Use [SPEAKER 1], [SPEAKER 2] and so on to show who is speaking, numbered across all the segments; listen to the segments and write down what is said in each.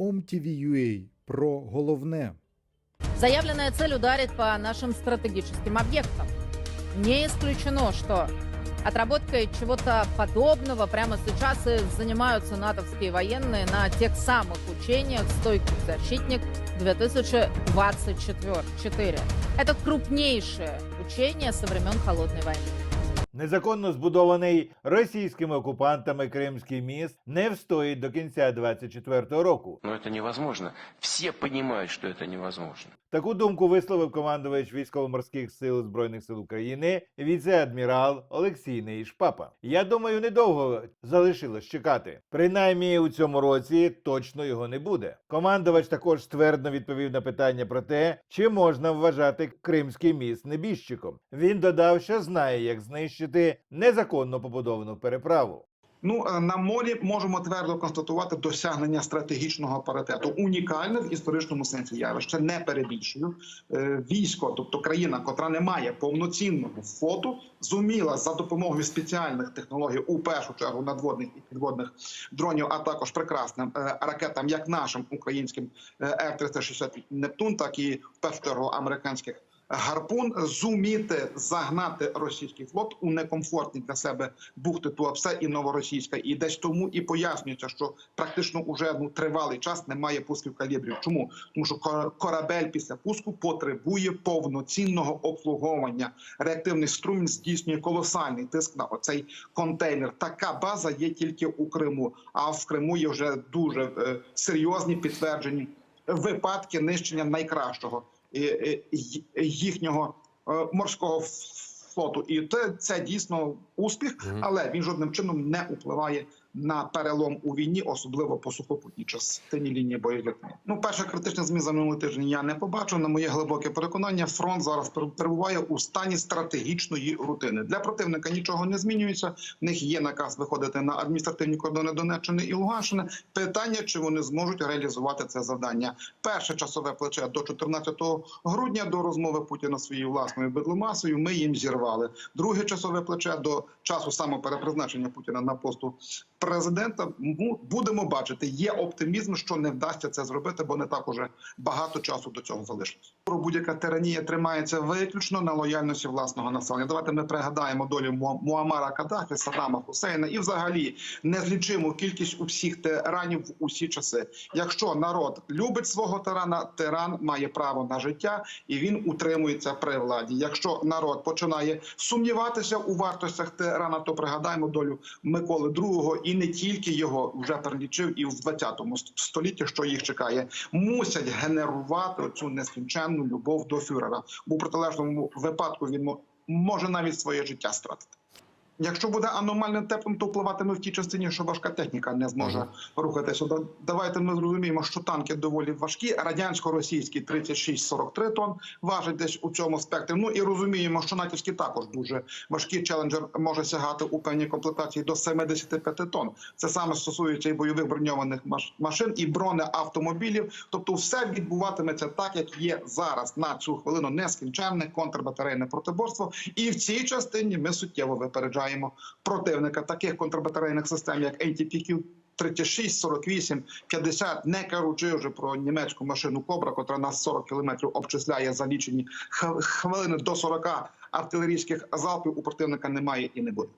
[SPEAKER 1] OMTV.ua про головне.
[SPEAKER 2] Заявленная цель ударит по нашим стратегическим объектам. Не исключено, что отработкой чего-то подобного прямо сейчас и занимаются натовские военные на тех самых учениях «Стойкий защитник» 2024. Это крупнейшее учение со времен Холодной войны.
[SPEAKER 3] Незаконно збудований російськими окупантами Кримський міст не встоїть до кінця 24-го року.
[SPEAKER 4] Ну это невозможно. Всі розуміють, що це невозможно.
[SPEAKER 3] Таку думку висловив командувач військово-морських сил збройних сил України віце-адмірал Олексій Неїшпапа. Я думаю, недовго залишилось чекати. Принаймні у цьому році точно його не буде. Командувач також ствердно відповів на питання про те, чи можна вважати Кримський міст небіжчиком. Він додав, що знає, як знищити незаконно побудовану переправу.
[SPEAKER 5] Ну е, на морі можемо твердо констатувати досягнення стратегічного паритету. Унікальне в історичному сенсі явище, не перебільшую. Е, Військо, тобто країна, котра не має повноцінного флоту, зуміла за допомогою спеціальних технологій, у першу чергу надводних і підводних дронів, а також прекрасним е, ракетам, як нашим українським е, Р-360 Нептун, так і в першу чергу американських. Гарпун зуміти загнати російський флот у некомфортні для себе бухти Туапсе і Новоросійська, і десь тому і пояснюється, що практично уже ну тривалий час немає пусків калібрів. Чому тому, що корабель після пуску потребує повноцінного обслуговування. Реактивний струмінь здійснює колосальний тиск на оцей контейнер. Така база є тільки у Криму. А в Криму є вже дуже е, серйозні підтверджені випадки нищення найкращого їхнього е, морського флоту. І це, це дійсно успіх, але він жодним чином не впливає на перелом у війні, особливо по сухопутній частині лінії боєзіткнення. Ну, перша критична змін за минулий тиждень я не побачив. На моє глибоке переконання, фронт зараз перебуває у стані стратегічної рутини. Для противника нічого не змінюється. В них є наказ виходити на адміністративні кордони Донеччини і Луганщини. Питання, чи вони зможуть реалізувати це завдання. Перше часове плече до 14 грудня до розмови Путіна своєю власною бедломасою. Ми їм зірвали. Друге часове плече до часу самоперепризначення Путіна на посту президента. Будемо бачити. Є оптимізм, що не вдасться це зробити, бо не так уже багато часу до цього залишилось. Будь-яка тиранія тримається виключно на лояльності власного населення. Давайте ми пригадаємо долю Му- Муаммара Каддафі, Саддама Хусейна і, взагалі, незлічиму кількість усіх тиранів в усі часи. Якщо народ любить свого тирана, тиран має право на життя і він утримується при владі. Якщо народ починає сумніватися у вартостях тирана, то пригадаємо долю Миколи II і не тільки його вже перелічив і в 20 столітті, що їх чекає, мусять генерувати цю нескінченну любов до фюрера. В протилежному випадку він може навіть своє життя стратити. Якщо буде аномально теплим, то впливатиме в тій частині, що важка техніка не зможе рухатися. Давайте ми зрозуміємо, що танки доволі важкі. Радянсько-російські 36-43 тонн важать десь у цьому спектрі. Ну і розуміємо, що натівські також дуже важкі. Челенджер може сягати у певній комплектації до 75 тонн. Це саме стосується і бойових броньованих маш- машин, і бронеавтомобілів. Тобто, все відбуватиметься так, як є зараз на цю хвилину нескінченне контрбатарейне протиборство. І в цій частині ми суттєво випереджаємо противника таких контрбатарейних систем, як NTPQ, 36, 48, 50, не кажучи вже про німецьку машину Кобра, котра нас 40 кілометрів обчисляє за лічені хвилини до 40 артилерійських залпів у противника немає і не буде.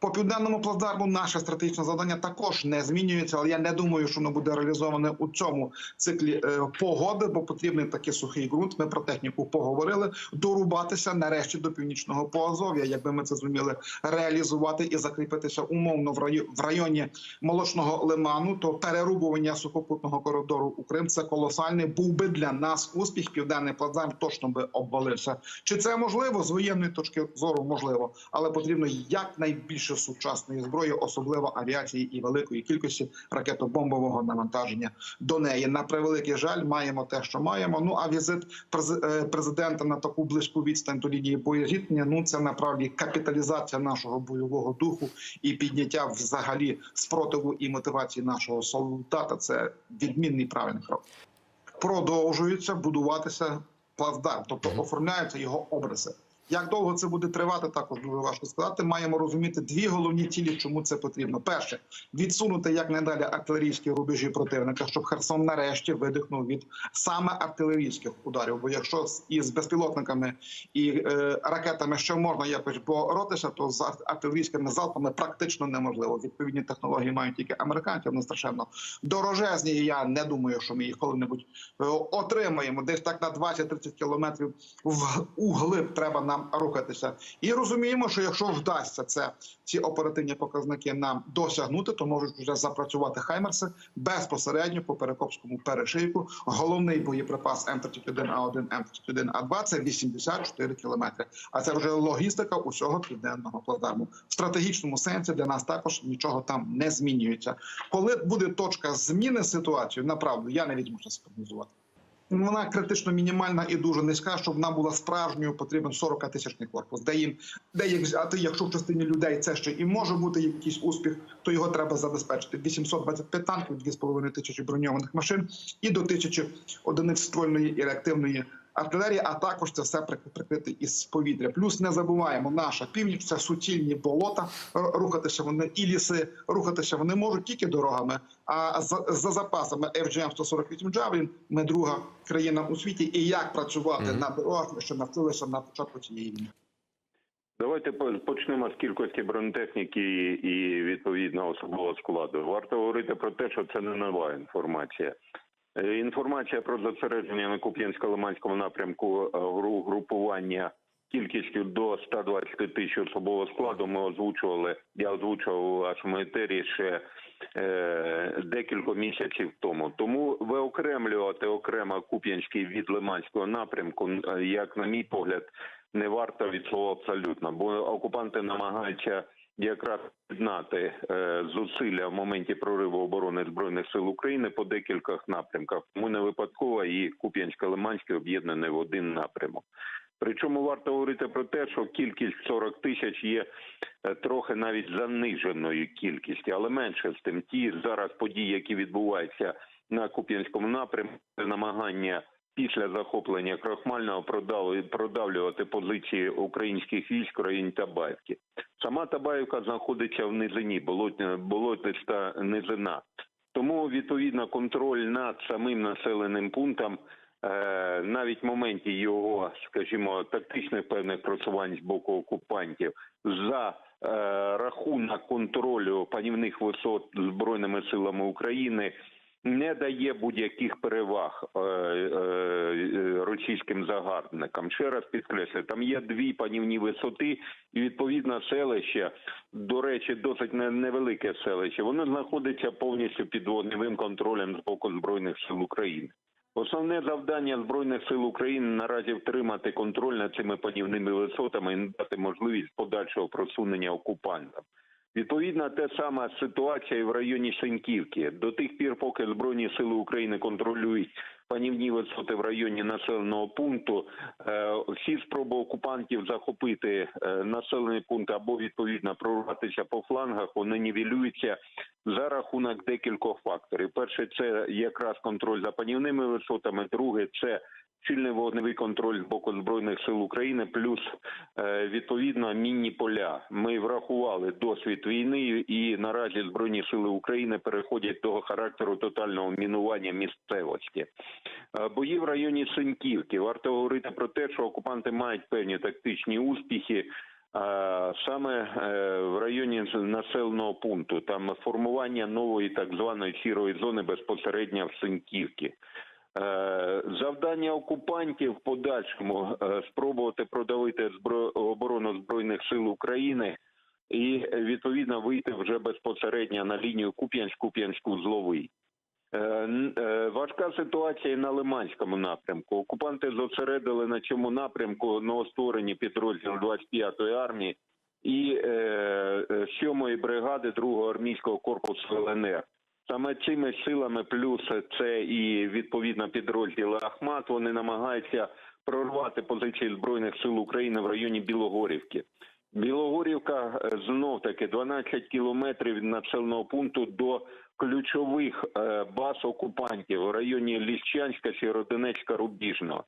[SPEAKER 5] По південному плацдарму наше стратегічне завдання також не змінюється, але я не думаю, що воно буде реалізоване у цьому циклі е, погоди, бо потрібний такий сухий ґрунт. Ми про техніку поговорили. Дорубатися нарешті до північного Поазов'я, якби ми це зуміли реалізувати і закріпитися умовно в районі, в районі молочного лиману, то перерубування сухопутного коридору у Крим це колосальний був би для нас успіх. Південний плацдарм точно би обвалився. Чи це можливо з воєнної точки зору? Можливо, але потрібно якнайбільше сучасної зброї, особливо авіації і великої кількості ракетобомбового навантаження до неї. На превеликий жаль, маємо те, що маємо. Ну а візит е, президента на таку близьку відстань до лінії боєзіткнення, ну це направді капіталізація нашого бойового духу і підняття взагалі спротиву і мотивації нашого солдата. Це відмінний правильний крок. Продовжується будуватися плацдарм, тобто оформляються його образи. Як довго це буде тривати, також дуже важко сказати. Маємо розуміти дві головні цілі, чому це потрібно. Перше відсунути якнайдалі артилерійські рубежі противника, щоб Херсон нарешті видихнув від саме артилерійських ударів. Бо якщо із безпілотниками і е, ракетами ще можна якось боротися, то з артилерійськими залпами практично неможливо. Відповідні технології мають тільки американці, вони страшенно дорожезні. Я не думаю, що ми їх коли-небудь е, отримаємо. Десь так на 20-30 кілометрів в углиб треба нам рухатися. І розуміємо, що якщо вдасться це ці оперативні показники нам досягнути, то можуть вже запрацювати хаймерси безпосередньо по перекопському перешийку. Головний боєприпас М31А1, М31А2 – це 84 кілометри. А це вже логістика усього південного плацдарму. В стратегічному сенсі для нас також нічого там не змінюється. Коли буде точка зміни ситуації, направду я не візьмуся спрогнозувати. Вона критично мінімальна і дуже низька, щоб вона була справжньою, потрібен 40 тисячний корпус. Де їм де їх взяти, якщо в частині людей це ще і може бути якийсь успіх, то його треба забезпечити. 825 танків, 2,5 тисячі броньованих машин і до тисячі одиниць ствольної і реактивної артилерії, а також це все прикрити із повітря. Плюс не забуваємо, наша північ це суцільні болота. Рухатися вони і ліси, рухатися вони можуть тільки дорогами. А за, за запасами FGM 148 Javelin ми друга країна у світі. І як працювати
[SPEAKER 1] Мгм.
[SPEAKER 5] на дорогах, ще навчилися на початку цієї війни.
[SPEAKER 1] Давайте по- почнемо з кількості бронетехніки і відповідно особового складу. Варто говорити про те, що це не нова інформація. Е, Інформація про зосередження на Куп'янсько-Лиманському напрямку е, гру- групування кількістю до 120 тисяч особового складу ми озвучували. Я озвучував у вашому етері ще е, декілька місяців тому. Тому виокремлювати окремо Куп'янський від Лиманського напрямку, е, як на мій погляд, не варто від слова абсолютно, бо окупанти намагаються якраз єднати е, зусилля в моменті прориву оборони збройних сил України по декількох напрямках. Тому не випадково і Куп'янсько-Лиманський об'єднані в один напрямок. Причому варто говорити про те, що кількість 40 тисяч є е, трохи навіть заниженою кількістю, але менше з тим. Ті зараз події, які відбуваються на Куп'янському напрямку, намагання після захоплення Крахмального продав- продавлювати позиції українських військ в районі Табаївки. Сама Табаївка знаходиться в низині, болотиста низина. Тому відповідно контроль над самим населеним пунктом, е, навіть в моменті його, скажімо, тактичних певних просувань з боку окупантів, за е, рахунок контролю панівних висот збройними силами України не дає будь-яких переваг е, е, е, російським загарбникам. Ще раз підкреслю, там є дві панівні висоти, і відповідно селище, до речі, досить не- невелике селище. Воно знаходиться повністю під вогневим контролем з боку збройних сил України. Основне завдання збройних сил України наразі втримати контроль над цими панівними висотами і дати можливість подальшого просунення окупантам. Відповідно, те сама ситуація і в районі Сеньківки. До тих пір, поки Збройні сили України контролюють панівні висоти в районі населеного пункту, е, всі спроби окупантів захопити е, населений пункт або відповідно прорватися по флангах, вони нівелюються за рахунок декількох факторів. Перше, це якраз контроль за панівними висотами. Друге, це Сильний вогневий контроль з боку збройних сил України, плюс е, відповідно мінні поля. Ми врахували досвід війни, і наразі збройні сили України переходять до характеру тотального мінування місцевості. Е, Бої в районі Синьківки. Варто говорити про те, що окупанти мають певні тактичні успіхи. а Саме е, в районі населеного пункту там формування нової так званої сірої зони безпосередньо в Синьківці. Е, Завдання окупантів в подальшому е, спробувати продавити оборону збройних сил України і відповідно вийти вже безпосередньо на лінію Куп'янськ-Куп'янську зловий. Е, Важка ситуація на Лиманському напрямку. Окупанти зосередили на цьому напрямку новостворені підрозділи 25-ї армії і е, е, 7-ї бригади 2-го армійського корпусу ЛНР. Саме цими силами, плюс це і відповідно підрозділи Ахмат, вони намагаються прорвати позиції збройних сил України в районі Білогорівки. Білогорівка знов таки 12 кілометрів від населеного пункту до ключових е, баз окупантів в районі Ліщанська, Сєродонецька, Рубіжного.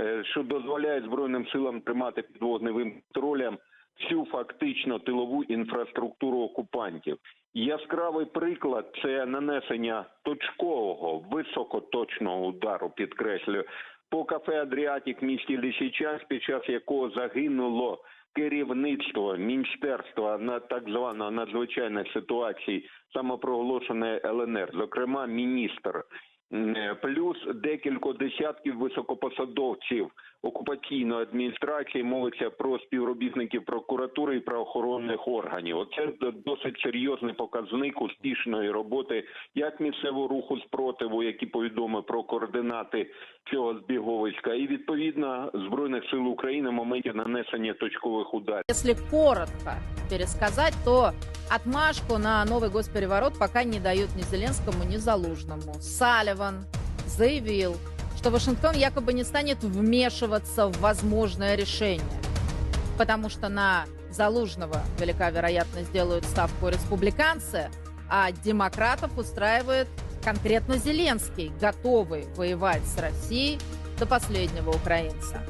[SPEAKER 1] е, що дозволяє Збройним силам тримати під вогневим контролем всю фактично тилову інфраструктуру окупантів. Яскравий приклад це нанесення точкового високоточного удару, підкреслюю, по кафе Адріатік в місті Лісічанськ, під час якого загинуло керівництво міністерства на так званого надзвичайних ситуацій самопроголошеної ЛНР, зокрема міністр. Е, Плюс декілька десятків високопосадовців окупаційної адміністрації мовиться про співробітників прокуратури і правоохоронних органів. Оце досить серйозний показник успішної роботи як місцевого руху спротиву, які повідомив про координати цього збіговиська, і відповідно збройних сил України в моменті нанесення точкових ударів.
[SPEAKER 2] Если коротко пересказать, то отмашку на новый госпереворот пока не дают ни Зеленскому, ни Залужному. Салливан заявил, что Вашингтон якобы не станет вмешиваться в возможное решение, потому что на Залужного велика вероятность сделают ставку республиканцы, а демократов устраивает конкретно Зеленский, готовый воевать с Россией до последнего украинца.